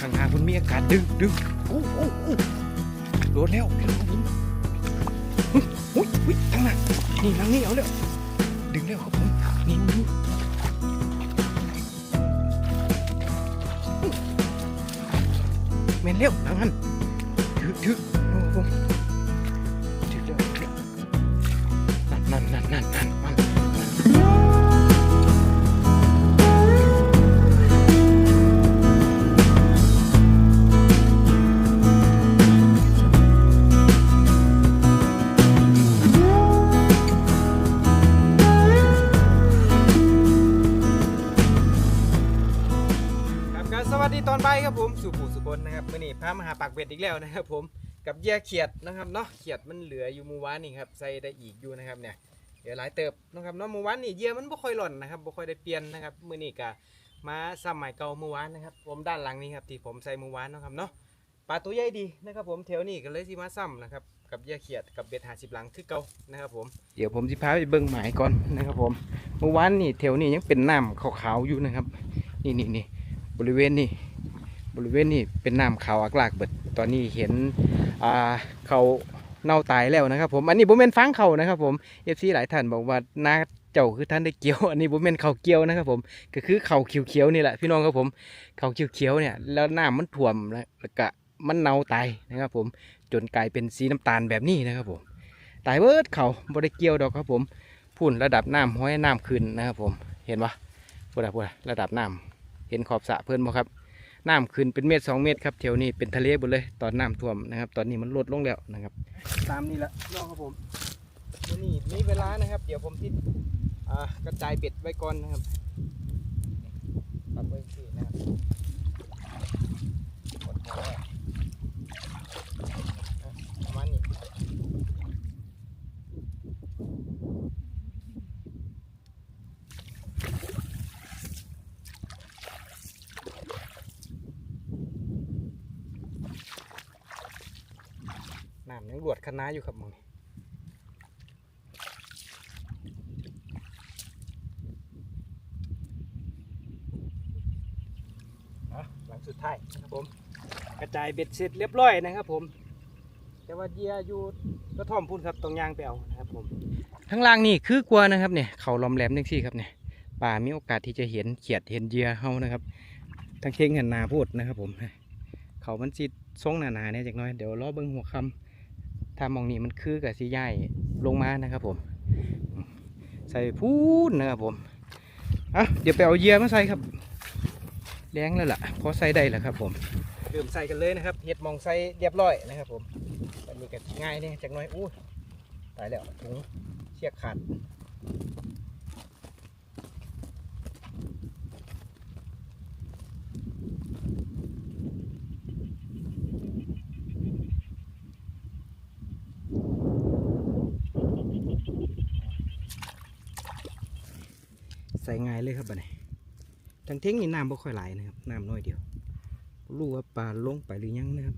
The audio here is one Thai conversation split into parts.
ข้างทางคุณมีอากาศดึงดึงโอ้โอ้โอ้โดนแล้วพี่น้องผมอุ๊ยอุ้ยอุ้ยทางนั้นนี่ทางนี้เอาแล้วดึงแล้วครับผมนี่นี่แม่นเร็วทางนั้นถือถือเอาครับผมถือเร็วนั่นนั่นนั่นนั่นนั่นมันามาหาปากเบ็ดอีกแล้วนะครับ ผมกับเหยื่อเขียดนะครับเนาะเขียดมันเหลืออยู่มื่อวานนี่ครับใส่ได้อีกอยู่นะครับเนี่ยเดี๋ยวหลายเติบนะครับเนาะมื่อวานนี่เหยื่อมันบ่ค่อยหล่นนะครับบ่ค่อยได้เปลี่ยนนะครับมื่อนี้ก็มาซ้ำใหม่เก่ามื่อวานนะครับ ผมด้านหลังนี้ครับที่ผมใส่มื่อวานนะครับเนาะปลาตัวใหญ่ดีนะครับ ผมแถวนี้ก็เลยสิมาซ้ำนะครับกับเหยื่อเขียดกับเบ็ดหาสิบหลังคือเก่านะครับผมเดี๋ยวผมสิพาไปเบิ่งหมายก่อนนะครับ ผมเมื่อวานนี่แถวนี้ยังเป็นน้ำขาวๆอยู่นะครับ นี่นี่นี่บริเวณนี้ บริเวณนี้เป็นน้ำขาวอักลากเบิด ตอนนี้เห็นเขาเน่าตายแล้วนะครับ ผมอันนี้ผมเป็นฟังเขานะครับผมเอฟซีหลายท่านบอกว่านาเจ้าคือท่านได้เกี่ยวอันนี้ผมเป็นเขาเกี่ยวนะครับ ผมก็คือเขาเขียวๆนี่แหละพี่น้องครับผมเขาเขียวๆเนี่ย แล้วน้ำมันท่วมแล้วก็มันเน่าตายนะครับ ผมจนกลายเป็นสีน้ำตาลแบบนี้นะครับ ผมตายเบิดเขาบริเกี่ยวดอกครับ ผมพุ่นระดับน้ำห้อยน้ำขึ้นนะครับ ผมเห็นปะพูดอะพูดอะระดับน้ำเห็นขอบสระเพื่อนบ่ครับ น้ำขึ้นเป็นเมตรสองเมตรครับแถวนี้เป็นทะเลหมดเลยตอนน้ำท่วมนะครับ ตอนนี้มันลดลงแล้วนะครับ ตามนี้ละน้องครับผมวันนี้มีเวลานะครับ เดี๋ยวผมติดอ่กระจายเบ็ดไว้ก่อนนะครับปักไว้ที่นะครับกดหัวไว้อะประมาณนี้น้ำ ยังรวดคณะอยู่ครับมึงนี่หลังสุดท้ายนะครับผมกระจายเบ็ดเสร็จเรียบร้อยนะครับผม แต่ว่าเยียอยู่กระท่อมพุ่นครับตรงยางไปเอานะครับผมข้างล่างนี่คือกลัวนะครับเนี่ยเขาลอมแหลมจังซี่ครับเนี่ยป่ามีโอกาสที่จะเห็นเขียดเห็นเยียเฮานะครับทั้งเข่งหันนาพูดนะครับผมเขามันสิตทรงหนาๆเนี่ยจักน้อยเดี๋ยวรอเบิ้งหัวคำ ถ้ามองนี่มันคือกับสีใหญ่ลงมานะครับผม ใส่พูดนะครับผมอะเดี๋ยวไปเอาเหยียมาใส่ครับแรงแล้วล่ะพอใส่ได้แล้วครับผมเริ่มใส่กันเลยนะครับเห็ดมองใส่เรียบร้อยนะครับผมอันนี้ก็ง่ายเนี่ยจากน้อยอู้ตายแล้วถุงเชือกขาดายเลยครับบัดนี้ทั้งเท้งนี่น้ำบ่ค่อยไหลนะครับน้ำน้อยเดียวรู้ว่าปลาลงไปหรือยังนะครับ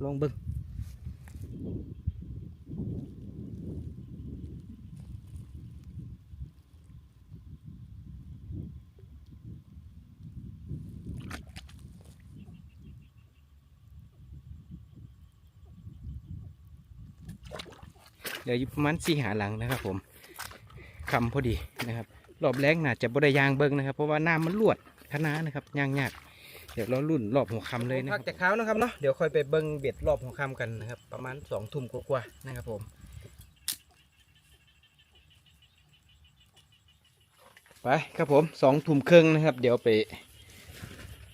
เลองเบิ่งเดี๋ยวประมาณสี่หาหลังนะครับผม คำพอดีนะครับรอบแรกน่าจะบได้ยางเบิ้งนะครับ เพราะว่าน้ำมันลวดคณะนะครับยางยากเดี๋ยวเรารุ่นรอบหัวคำเลยนะพักจากเช้านะครับเนาะเดี๋ยวค่อยไปเบิ้งเบ็ดรอบหัวคำกันนะครับ ประมาณสองทุ่มกว่าๆนะครับผมไปครับผมสองทุ่มครึ่งนะครับ เดี๋ยวไป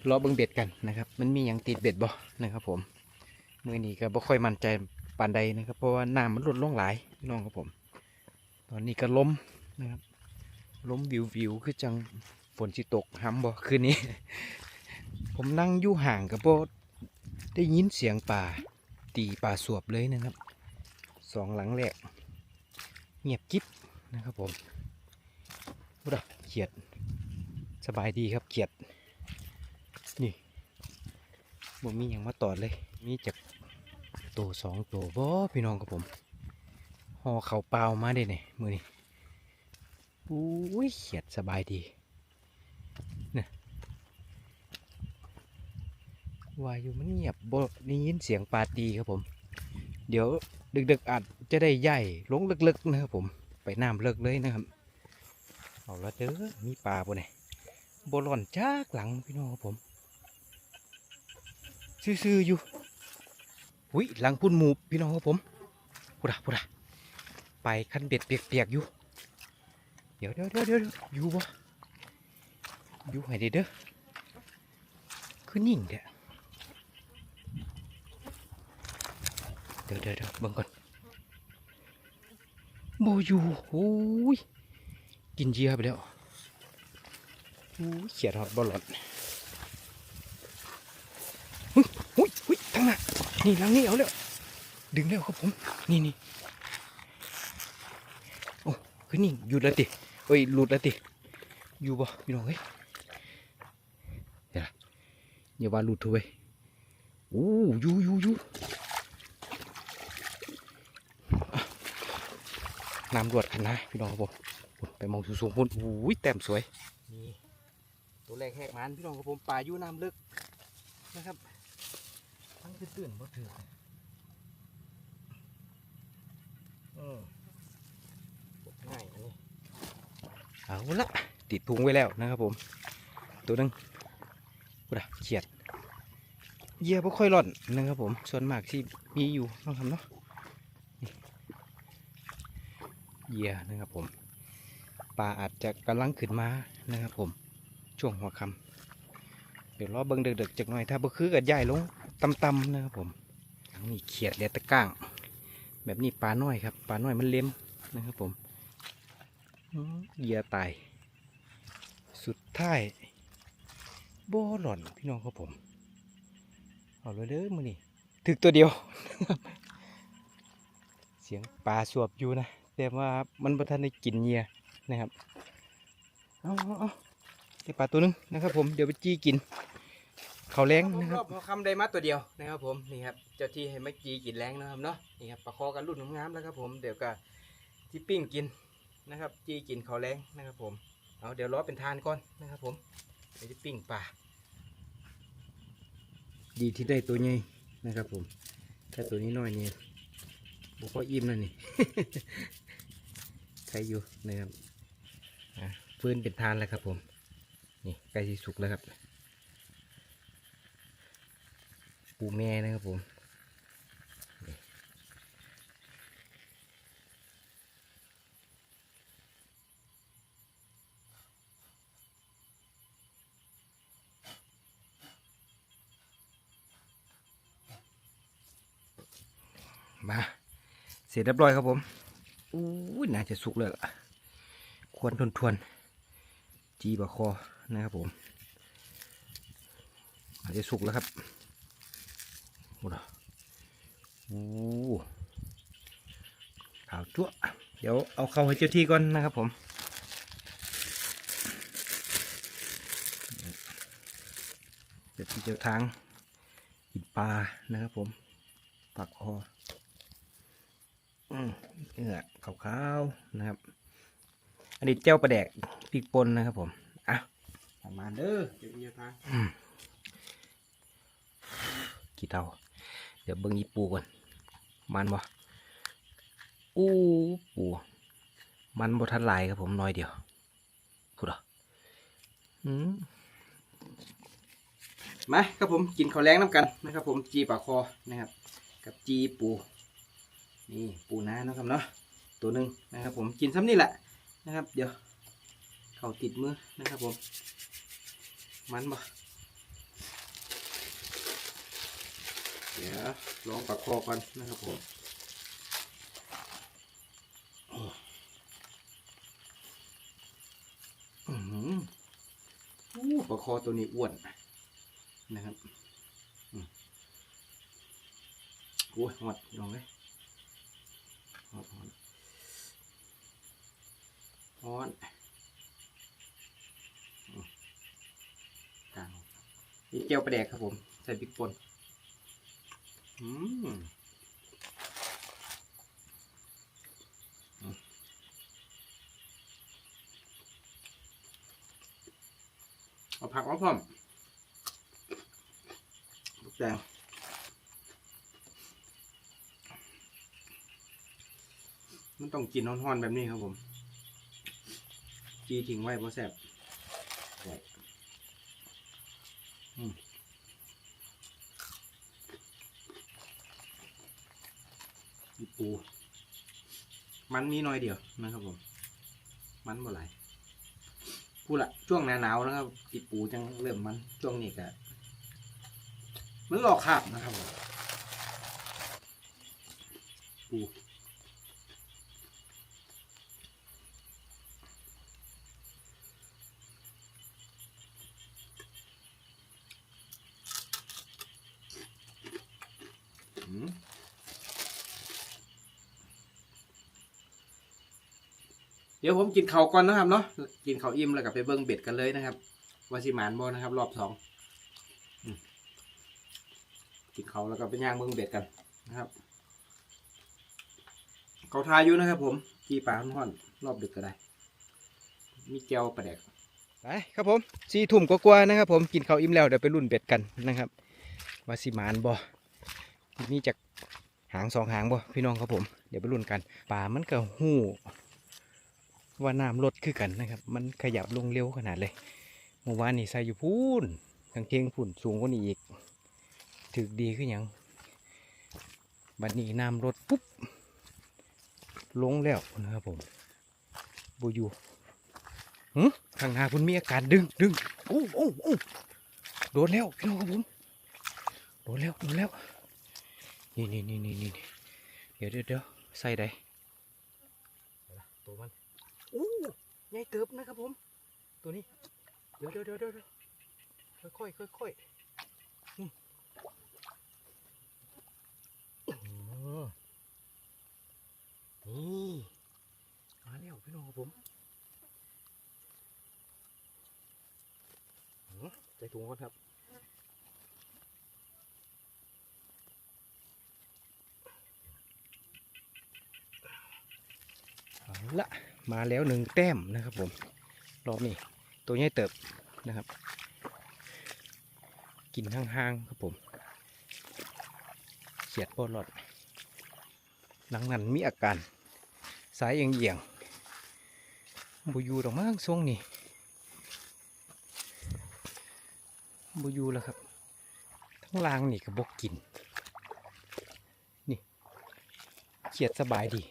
รอเบิ้งเบ็ดกันนะครับ มันมีอย่างติดเบ็ดบ่นะครับผมมือนี้ก็บ่ค่อยมั่นใจปานใดนะครับ เพราะว่าน้ำมันลดลงหลายพี่น้องครับผม ตอนนี้ก็ล้ม นะครับล้มวิววิวคือจังฝนสิตกห้ำบ่คืนนี้ ผมนั่งอยู่ห่างกับโบได้ยินเสียงป่า ตีป่าสวบเลยนะครับสองหลังแรกเงียบกิ๊บนะครับผมบุดเขียดสบายดีครับเขียด นี่บ่มีอย่างมาตอดเลย มีจากตัวสองตัวบ่พี่น้องกับผมห่อเขาเปล่ามาได้เนี่ยมือนี้ อุ้ยเขียดสบายดีนี่ยว่าอยู่มันเงียบบ่ได้ยินเสียงปลาตีครับผม เดี๋ยวดึกๆอาจจะได้ใหญ่ลงลึกๆนะครับผม ไปน้ำเลิกเลยนะครับ เอาละเด้อ มีปลาบนี่ยบ่หล่อนจ้ากหลังพี่น้องครับผม ซื่อๆอยู่อุ้ยหลังพุ่นหมูพี่น้องครับผมพูดะพูดะไปคันเบ็ดเปียกๆอยู่ เดี๋ยวเดี๋ยวเดี๋ยวเดี๋ยวอยู่บ่อยู่ให้ได้เด้อคือนิ่งเด้อเดี๋ยวเดี๋ยวเดี๋ยวเบิ่งก่อนบ่อยู่โอ้ยกินเยื่อไปแล้วโอ้ยเขียดหอดบ่หลอดหุ้ยหุ้ยหุ้ยทั้งนั้นนี่ลังนี้เอาแล้วดึงแล้วครับผมนี่นี่โอ้คือนิ่งหยุดแล้วติ เฮ้ยหลุดแล้วติอยู่บ่พี่น้องเฮ้ยเดี๋ยวอย่าว่าหลุดเถอะเว้ยโอ้ยูยูยูน้ำรวดขันนะพี่น้องครับผมไปมองสูงๆพุ่นอุ้ยแต้มสวยนี่ตัวแรกแหกมันพี่น้องครับผมป่าอยู่น้ำลึกนะครับทั้งตื่นๆบ่ถืออืมง่ายอันนี้ เอาละติดพุงไว้แล้วนะครับผม ตัวหนึงกูดะเขียดเหยี่ยบ่ค่อยร่อนนะครับผม ส่วนมากที่มีอยู่ต้องทำเนาะเหยี่ยนะครับผมปลาอาจจะกำลังขึ้นมานะครับผม ช่วงหัวค่ำเดี๋ยวรอเบิ่งเด็กๆจากหน่อยถ้าบ่คือกับย่ายลงต่ำๆนะครับผมนี่เขียดเลียตะก้าง แบบนี้ปลาน้อยครับปลาน้อยมันเล็มนะครับผม เหยียตาย สุดท้ายบ่หล่อนพี่น้องครับผม เอาเลยเด้อมือนี่ถึกตัวเดียว เสียงปลาสวบอยู่นะ แต่ว่ามันบ่ทันได้กินเหยียนะครับ เอาเอาเอาได้ปลาตัวหนึงนะครับผม เดี๋ยวไปจี้กิน เขาแรงนะครับพอคำได้มาตัวเดียวนะครับผม นี่ครับ เจ้าที่ให้มาจี้กินแรงนะครับเนาะ นี่ครับปลาคอกันรุ่นงามแล้วครับผม เดี๋ยวก็ที่ปิ้งกิน นะครับ จีกินข้าแรงนะครับผมเอาเดี๋ยวรอเป็นทานก่อนนะครับผมเดี๋ยวจะปิ้งปลาดีที่ได้ตัวใหญ่นะครับผมถ้าตัวนี้น้อยเนี่ยบุกก็อิ่มแล้วนี่ใช้อยู่นะครับฟื้นเป็นทานแล้วครับผมนี่ใกล้ที่สุกแล้วครับปูแม่นะครับผม มา เสร็จเรียบร้อยครับผมอู้น่าจะสุกเลยล่ะควรทนทวน จีบะคอนะครับผมอาจจะสุกแล้วครับโอ้โหอู้ขาวจั่วเดี๋ยวเอาเข้าให้เจ้าที่ก่อนนะครับผมเจ้าที่เจ้าทางกินปลานะครับผมปักคอ เนื้อขาวๆนะครับ อันนี้เจ้าประแดกพริกป่นนะครับผม อะประมาณเด้อเดี๋ยวจะทานกี่เท่า เดี๋ยวเบิ้งยีปูก่อน มันบ่อู้ปู มันบ่ทันหลายครับผมน้อยเดียวพูดเหรออืมมาครับผมกินข้าวแรงน้ำกันนะครับ ผมจีปลาคอนะครับ กับจีปู นี่ปูนานะครับเนาะตัวหนึ่งนะครับ ผมกินซ้ำนี่แหละนะครับ เดี๋ยวเข่าติดมือนะครับ ผม มันบ่เดี๋ยวลองปากคอก่อนนะครับผมอือหืออู้ปลาคอตัวนี้อ้วนนะครับโอ้ยหมดลองเลย ร้อนร้อนร้อนอืมกลางนี่เจียวปลาแดกครับผม ใส่พริกป่นอืมเอาผักมาพร้อมแดง มันต้องกินร้อนๆแบบนี้ครับผม จีทิ้งไว้เพราะแซ่บไว้อืมอีปู มันมีน้อยเดียวนะครับผม มันบ่หลายพูดละช่วงหนาหนาวนะครับอีปูจังเริ่มมันช่วงนี้ก็มันหลอกขาบนะครับผมปูอืม เดี๋ยวผมกินเข่าก่อนนะครับเนาะกินเข่าอิ่มแล้วก็ไปเบิ้งเบ็ดกันเลยนะครับว่าสิมานบอนะครับ รอบสองกินเขาแล้วก็ไปย่างเบิ้งเบ็ดกันนะครับเขาทาอยู่นะครับ ผมกีปลาห่อนรอบดึกก็ได้ มีแก้วปลาแดกไปครับผมสี่ทุ่มกว่าๆนะครับ ผมกินเขาอิ่มแล้วเดี๋ยวไปรุ่นเบ็ดกันนะครับว่าสิมานบอมีจากหางสองหางบ่พี่น้องครับผม เดี๋ยวไปรุ่นกันป่ามันก็หู้ ว่าน้ำลดคือกันนะครับ มันขยับลงเร็วขนาดเลยเมื่อวานนี่ใส่อยู่พูนกางเกงผุ่นสูงกว่านี้อีกถึกดีขึ้นยังบัดนี้น้ำลดปุ๊บลงแล้วนะครับผมบูยู่หึข้างหน้าคุณมีอาการดึงดึงโอ้โอ้โอ้โดนแล้วพี่น้องครับผมโดนแล้วโดนแล้วนี่นี่นี่นี่นี่เดี๋ยวเดี๋ยวใส่ได้ตัวมัน ญ่เติบนะครับผม ตัวนี้ เดี๋ยวเดี๋ยวเดี๋ยวเดี๋ยวค่อยค่อยค่อยๆนี่อืมนี่มาแล้วพี่น้องครับผมใส่ถุงก่อนครับเอาละ มาแล้วหนึ่งแต้มนะครับผมรอบนี้ตัวใหญ่เติบนะครับ กินห่างๆครับผมเขียดโปอลอดหลังนั้นมีอาการสายเอียงๆบูยูดอกมากทรงนี่บูยูแล้วครับทั้งล่างนี่ก็บกกินนี่เขียดสบายดี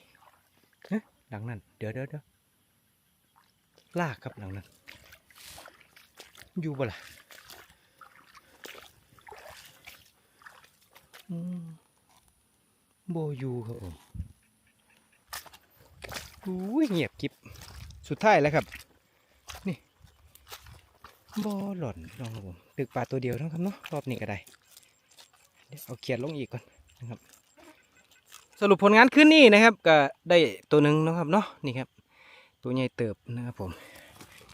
หลังนั้น เดี๋ยวเดี๋ยวเดี๋ยวลากครับหลังนั้น อยู่บ่ล่ะโบอยู่ครับผมอุ้ยเงียบกิบสุดท้ายแล้วครับ นี่บอหล่อนลองครับผมตึกปลาตัวเดียวนะครับเนาะรอบนี้ก็ได้เดี๋ยวเอาเขียดลงอีกก่อนนะครับ สรุปผลงานคืนนี้นะครับก็ได้ตัวหนึ่งนะครับเนาะนี่ครับ ตัวใหญ่เติบนะครับผม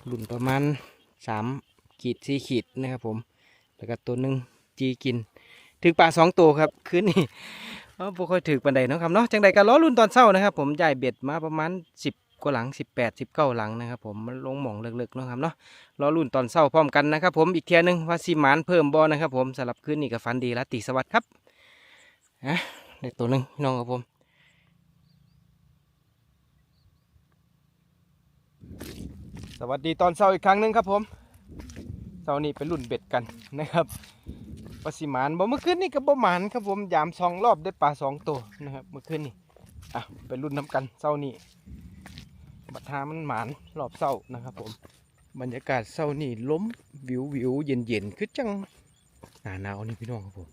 รุ่นประมาณสามขีดสี่ขีดนะครับผมแล้วก็ตัวหนึ่งจีกินถึงปลาสองตัวครับคืนนี้เออค่อยถือปันใดนะครับเนาะจังใดก็ล้อรุ่นตอนเช้านะครับ ผมจ่ายเบ็ดมาประมาณสิบกว่าหลังสิบแปดสิบเก้าหลังนะครับผมมันลงหม่องเลิกๆนะครับเนาะล้อรุ่นตอนเช้าพร้อมกันนะครับผมอีกเทียหนึงว่าสิหมานเพิ่มบอนะครับผมสำหรับคืนนี้ก็ฟันดีและตีสวัสดิ์ครับนะ ได้ตัวหนึ่งพี่น้องครับผมสวัสดีตอนเช้าอีกครั้งหนึ่งครับผมเช้านี้เป็นรุ่นเบ็ดกันนะครับปลาสิหมานบ่เมื่อคืนนี่ก็บ่หมานครับผมยามสองรอบได้ปลาสองตัวนะครับเมื่อคืนนี่อะเป็นรุ่นน้ำกันเช้านี้บัดทามันหมานรอบเช้านะครับผมบรรยากาศเช้านี่ล้มวิววิวเย็นเย็นคือจังหนาหนาวนี่พี่น้องครับผม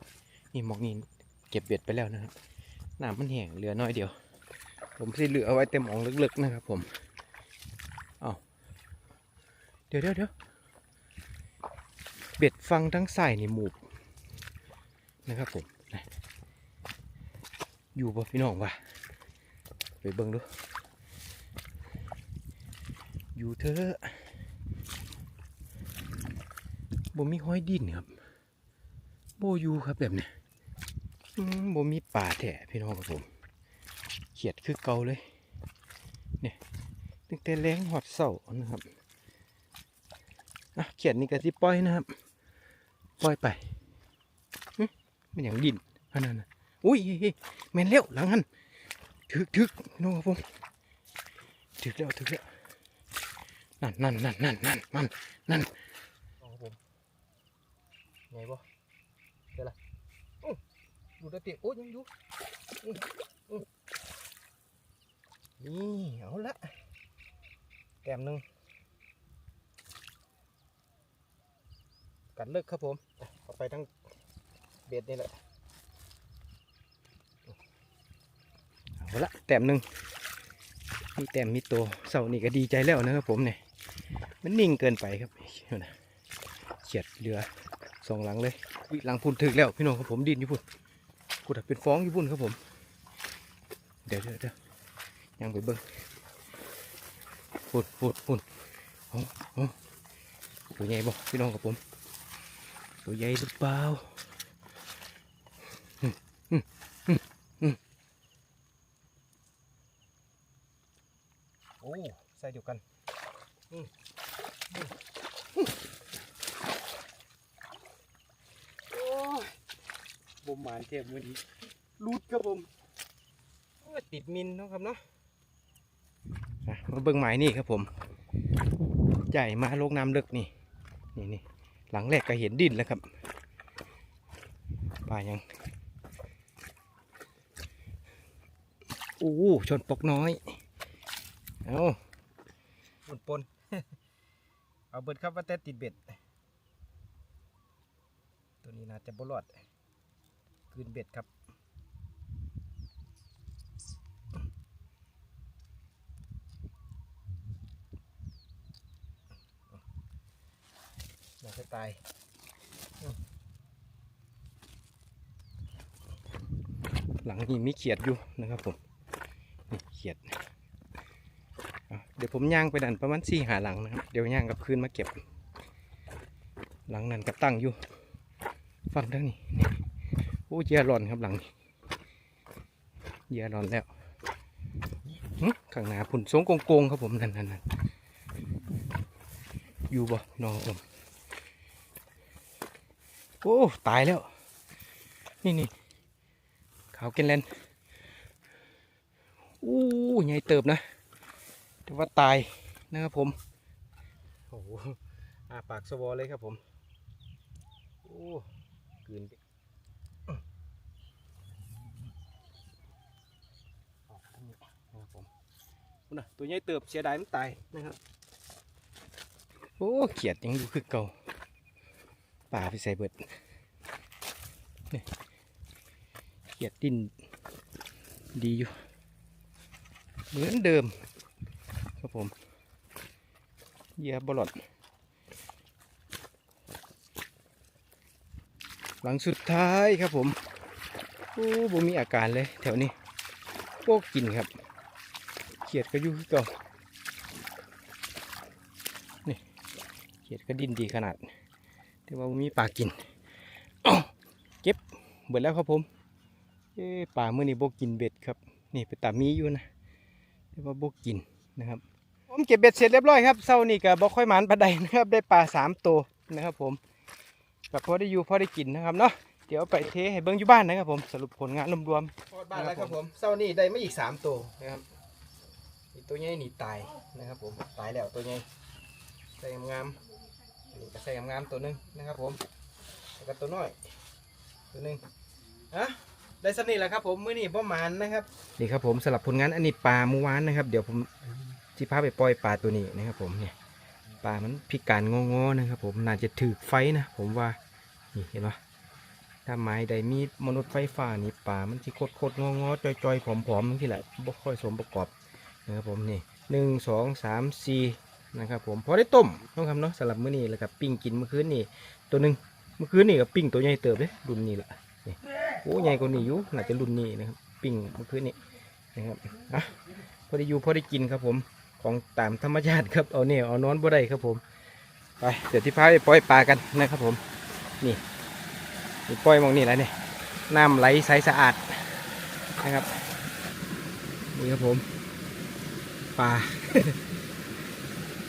นี่หมอกนี่ เก็บเบ็ดไปแล้วนะครับน้ำมันแห้งเหลือน้อยเดียว ผมสิเหลือเอาไว้เต็มอ่องลึกๆนะครับ ผมเดี๋ยวเดี๋ยวเดี๋ยวเบ็ดฟังทั้งใส่นี่หมูบนะครับผมอยู่ป่พี่น้องวะไปเบิ่งดู อยู่เถอะบ่มีห้อยดินครับโบอยู่ครับแบบเนี้ย บ่มีป่าแท้พี่น้องครับผมเขียดคือเก่าเลย เนี่ยตั้งแต่แรงหอดเสานะครับเขียนนี่ก็สิปล่อยนะครับ ปล่อยไปมันอย่างดินอันนั้นน่ะอุ้ยเฮ้ยเฮ้ยแม่นเร็วหลังหันถึกถึกน้องครับผมถึกแล้วถึกแล้วนั่นนั่นนั่นนั่นนั่นนั่นนั่นน้องครับผมไงบ่เดี๋ยวละ ดูดเติโอ้ยยังอยู่นี่เอาละแต้มหนึ่งกันเลิกครับผมเอาไปทั้งเบ็ดนี่แหละเอาละแต้มหนึ่งมีแต้มมีโตเสานี่ก็ดีใจแล้วนะครับผมเนี่ยมันนิ่งเกินไปครับเห็นไหมเฉียดเรือสองหลังเลยวิหลังพุ่นถึกแล้วพี่น้องครับผมดินอยู่พุ่น พุ่นอะเป็นฟ้องอยู่พุ่นครับผม เดี๋ยวเดี๋ยวเดี๋ยวยังไปเบิ้งพุ่นพุ่นพุ่นโอ้โอ้ตัวใหญ่บ่พี่น้องครับผม ตัวใหญ่หรือเปล่าอืมอืมอืมอืมโอ้ใส่เดียวกันอืมอืมอืมโอ้ย บ่หมานเทพมือนี้รูดครับผมโอ้ยติดมินเนาะครับเนาะอะมาเบิ่งหมายนี่ครับผม ใหญ่มาโลกน้ำลึกนี่ นี่นี่หลังแรกก็เห็นดินแล้วครับป่ายังโอ้ชนปกน้อย เอาปนปนเอาเบิดครับว่าแต่ติดเบ็ด ตัวนี้น่าจะบรอด คืนเบ็ดครับน่าจะตายหลังนี้มีเขียดอยู่นะครับผมนี่เขียด เดี๋ยวผมย่างไปดันประมาณสี่หาหลังนะครับ เดี๋ยวย่างกับคืนมาเก็บ หลังนั้นกับตั้งอยู่ ฟังทางนี้ โอ้เหยาร้อนครับหลังเหยาร้อนแล้วข้างหน้าผุนสงโกงๆครับผมนั่นนั่นอยู่บ่น้องครับผมโอ้ตายแล้ว นี่นี่ขาวเกนแลนอู้ใหญ่เติบนะแต่ว่าตายนะครับผมโอ้โหอาปากสวอเลยครับผม โอ้กืนไปออกทางนี้นะครับผม นู่นนะตัวใหญ่เติบเสียดายมันตายนะครับ โอ้เขียดยังอยู่คือเก่าป่าไปใส่เบิดนี่เขียดดินดีอยู่ เหมือนเดิมครับผมเหยื่อบอลอดหลังสุดท้ายครับผม โอ้บ่มีอาการเลยแถวนี้พวกกินครับ เขียดก็ยู่คือเก่านี่เขียดก็ดินดีขนาดแต่ว่ามีปลากินเก็บเบิดแล้วครับผมเอ้ปลาเมื่อนี้บกินเบ็ดครับ นี่เป็นตามีอยู่นะแต่ว่าบกินนะครับ ผมเก็บเบ็ดเสร็จเรียบร้อยครับเช้านี่ก็บ่ค่อยหมานปลาใดนะครับ ได้ปลาสามตัวนะครับ ผมกับพอได้อยู่พอได้กินนะครับเนาะเดี๋ยวไปเทให้เบิ้งอยู่บ้านนะครับผมสรุปผลงานรวมๆบ้านแล้วครับผมเช้านี่ได้ไมาอีกสามตัวนะครับ ตัวใหญ่นี่ตายนะครับผมตายแล้วตัวใหญ่ใส่งามๆนี่ก็ใส่งามๆตัวหนึงนะครับผมแล้วก็ตัวน้อยตัวหนึงอะได้สนิทแล้วครับผมมื้อนี้ประมาณนะครับนี่ครับผมสำหรับผลงานอันนี้ปลาเมื่อวานนะครับ เดี๋ยวผมที่พาไปปล่อยปลาตัวนี้นะครับผมเนี่ยปลามันพิการงอๆนะครับ ผมน่าจะถือไฟนะผมว่านี่เห็นปะถ้าไม้ใดมีมนุษย์ไฟฟ้านี่ปลามันสิโคตรโคตรงอๆจอยๆผอมๆนี่แหละบ่ค่อยสมประกอบ นะครับผมนี่หนึ่งสองสามสี่นะครับผมพอได้ต้มต้องทำเนาะสำหรับมื้อนี้แล้วกับปิ้งกินเมื่อคืนนี่ตัวหนึ่งเมื่อคืนนี่กับปิ้งตัวใหญ่เติบเลยรุ่นนี้แหละนี่โอ้ใหญ่กว่านี้อยู่น่าจะรุ่นนี้นะครับปิ้งเมื่อคืนนี้นะครับอะพอได้อยู่พอได้กินครับผมของตามธรรมชาติครับเอาเนี่ยเอานอนบ่ได้ครับผมไปเดี๋ยวที่พาไปปล่อยปลากันนะครับผมนี่นี่ปล่อยมองนี่แหละเนี่ยน้ำไหลใสสะอาดนะครับนี่ครับผม ปลา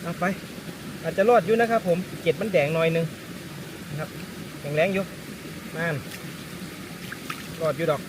เอาไป อาจจะรอดอยู่นะครับผมเก็ดมันแดงหน่อยหนึงนะครับแข็งแรงอยู่นั่นรอดอยู่ดอก